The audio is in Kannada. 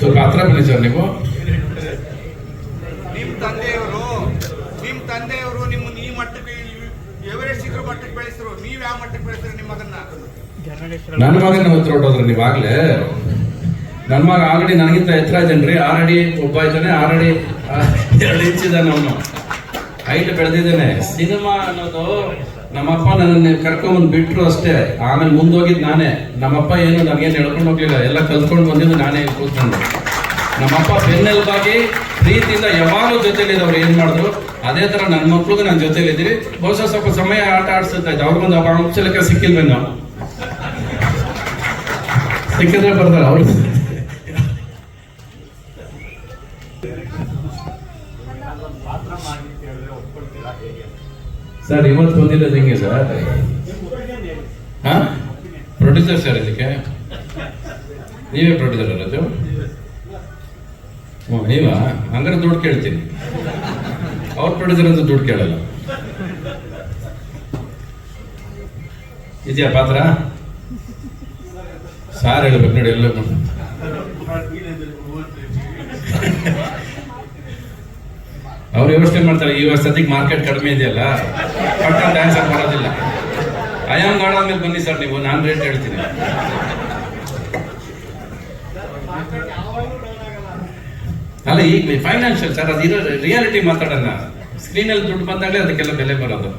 ಸ್ವಲ್ಪ ಹತ್ರ ಬನ್ನಿ ಸರ್ ನೀವು? ನಿಮ್ ತಂದೆಯವರು ನಿಮ್ಮ ತಂದೆಯವರು ನಿಮ್ಮ ಈ ಮಟ್ಟಕ್ಕೆ ಎವರೆಸ್ಟ್ ಇದ್ರ ಮಟ್ಟಕ್ಕೆ ಬೆಳೆಸಿದ್ರು ನೀವ್ ಯಾವ ಮಟ್ಟಕ್ಕೆ ಬೆಳೆಸಿದ್ರು ನಿಮ್ಮ ಮಗನ್ನ? ನನ್ನ ಮಗನ ಹತ್ರ ಹೊಟ್ಟೋದ್ರಿ ನೀವಾಗ್ಲೇ ನನ್ನ ಮಗ ಆಲ್ರೆಡಿ ನನಗಿಂತ ಎತ್ತರ ಜನ್ರಿ ಆಲ್ರೆಡಿ ಒಬ್ಬ ಇದ್ದಾನೆ ಆಲ್ರೆಡಿ ಎರಡು ಇಂಚ್ ಇದ್ದಾನೆ ಅವನು. ಹೈಟ್ ಬೆಳೆದಿದ್ದಾನೆ. ಸಿನಿಮಾ ಅನ್ನೋದು ನಮ್ಮಪ್ಪ ನನ್ನ ಕರ್ಕೊಂಬಂದು ಬಿಟ್ರು ಅಷ್ಟೇ. ಆಮೇಲೆ ಮುಂದೋಗಿದ್ದು ನಾನೇ. ನಮ್ಮಪ್ಪ ಏನು ನನಗೇನು ಹೇಳ್ಕೊಂಡು ಹೋಗ್ಲಿಲ್ಲ. ಎಲ್ಲ ಕಲ್ತ್ಕೊಂಡು ಬಂದಿದ್ದು ನಾನೇ ಕೂತ್ಕೊಂಡು ನಮ್ಮಪ್ಪ ಬೆನ್ನೆಲುಬಾಗಿ ಪ್ರೀತಿಯಿಂದ ಯಾವಾಗಲೂ ಜೊತೆಲಿದ್ದು ಅವ್ರು ಏನ್ ಮಾಡಿದ್ರು? ಅದೇ ತರ ನನ್ನ ಮಕ್ಳಿಗೂ ನನ್ನ ಜೊತೆಲಿದ್ದೀರಿ ಬಹುಶಃ ಸ್ವಲ್ಪ ಸಮಯ ಆಟ ಆಡ್ಸ್ತಾ ಇದ್ದೆ. ಅವ್ರಿಗೊಂದು ಅಂಶಲಕ್ಕೆ ನಾವು ಸಿಕ್ಕಿದ್ರೆ ಬರ್ತಾರೆ ಅವ್ರು. ಸರ್, ಇವತ್ತು ಬಂದಿರೋದು ಹೆಂಗೆ ಸರ್ ಹಾ? ಪ್ರೊಡ್ಯೂಸರ್ ಸರ್ ಇದಕ್ಕೆ? ನೀವೇ ಪ್ರೊಡ್ಯೂಸರ್ ಇರೋದು ಹ್ಞೂ ನೀವಾ? ಹಂಗಾರೆ ದುಡ್ಡು ಕೇಳ್ತೀನಿ. ಅವ್ರ ಪ್ರೊಡ್ಯೂಸರ್ ಅಂತ ದುಡ್ಡು ಕೇಳಲ್ಲ. ಇದೆಯಾ ಪಾತ್ರ? ಸಾರ್ ಹೇಳ್ಬೇಕು ನೋಡಿ, ಎಲ್ಲ ಅವ್ರು ಯೋಚನೆ ಮಾಡ್ತಾರೆ, ಈ ಸದ್ಯಕ್ಕೆ ಮಾರ್ಕೆಟ್ ಕಡಿಮೆ ಇದೆಯಲ್ಲ, ಪಟ್ಟ ಡ್ಯಾನ್ಸ್ ಮಾಡೋದಿಲ್ಲ ಗಾರ್ಡ್ ಆದ್ಮೇಲೆ ಬನ್ನಿ ಸರ್ ನೀವು, ನಾನು ರೇಟ್ ಹೇಳ್ತೀನಿ. ಅಲ್ಲ ಈಗ ಫೈನಾನ್ಷಿಯಲ್ ಸರ್ ಅದು ಇರೋ ರಿಯಾಲಿಟಿ ಮಾತಾಡೋಣ. ಸ್ಕ್ರೀನಲ್ಲಿ ದುಡ್ಡು ಬಂದಾಗಲೇ ಅದಕ್ಕೆಲ್ಲ ಬೆಲೆ ಬರೋದು.